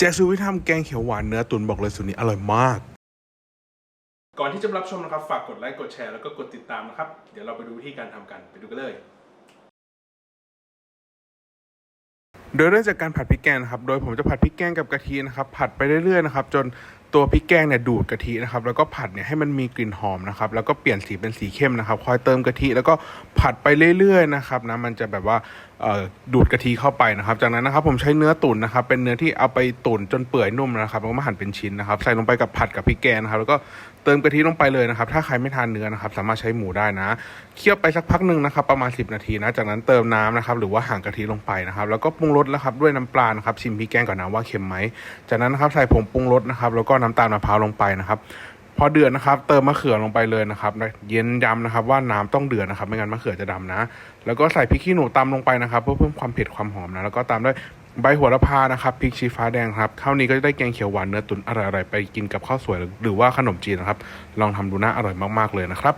แจกสูตรวิธีทำแกงเขียวหวานเนื้อตุ๋นบอกเลยสูตรนี้อร่อยมาก ก่อนที่จะรับชมนะครับ ฝากกดไลค์ กดแชร์ แล้วก็กดติดตามนะครับ เดี๋ยวเราไปดูวิธีการทำกัน ไปดูกันเลย โดยเริ่มจากการผัดพริกแกงนะครับ โดยผมจะผัดพริกแกงกับกะทินะครับ ผัดไปเรื่อยๆนะครับ จน ตัวพริกแกงเนี่ยดูดกะทินะครับแล้วก็ผัดเนี่ยให้มันมีกลิ่นหอมนะครับแล้วก็เปลี่ยนสีเป็นสีเข้มนะครับคอยเติมกะทิแล้วก็ผัดไปเรื่อยๆนะครับนะมันจะแบบว่าดูดกะทิเข้าไปนะครับ จากนั้นนะครับผมใช้เนื้อตุ๋นนะครับเป็นเนื้อที่เอาไปตุ๋นจนเปื่อยนุ่มนะครับแล้วก็มาหั่นเป็นชิ้นนะครับ ใส่ลงไปกับผัดกับพริกแกงนะครับแล้วก็เติมกะทิลงไปเลยนะครับ ถ้าใครไม่ทานเนื้อนะครับ สามารถใช้หมูได้นะเคี่ยวไปสักพักหนึ่งนะครับ ประมาณ 10 นาทีนะ จากนั้นเติมน้ำนะครับ หรือว่าห่างกะทิลงไปนะครับ แล้วก็ปรุงรสนะครับด้วยน้ำปลานะครับชิมพริกแกงก่อนนะว่าเค็มไหมจากนั้นนะครับใส่ผงปรุงรสนะครับแล้วก็นำตาลมะพร้าวลงไปนะครับ พอเดือดนะครับ เติมมะเขือลงไปเลยนะครับ เย็นย้ำนะครับ ว่าน้ำต้องเดือดนะครับ ไม่งั้นมะเขือจะดำนะ แล้วก็ใส่พริกขี้หนูตำลงไปนะครับ เพื่อเพิ่มความเผ็ดความหอมนะ แล้วก็ตามด้วยใบหัวละพานะครับพริกชี้ฟ้าแดงครับเท่านี้ก็จะได้แกงเขียวหวานเนื้อตุ๋นอร่อยๆไปกินกับข้าวสวยหรือว่าขนมจีนนะครับ ลองทำดูนะอร่อยมากๆเลยนะครับ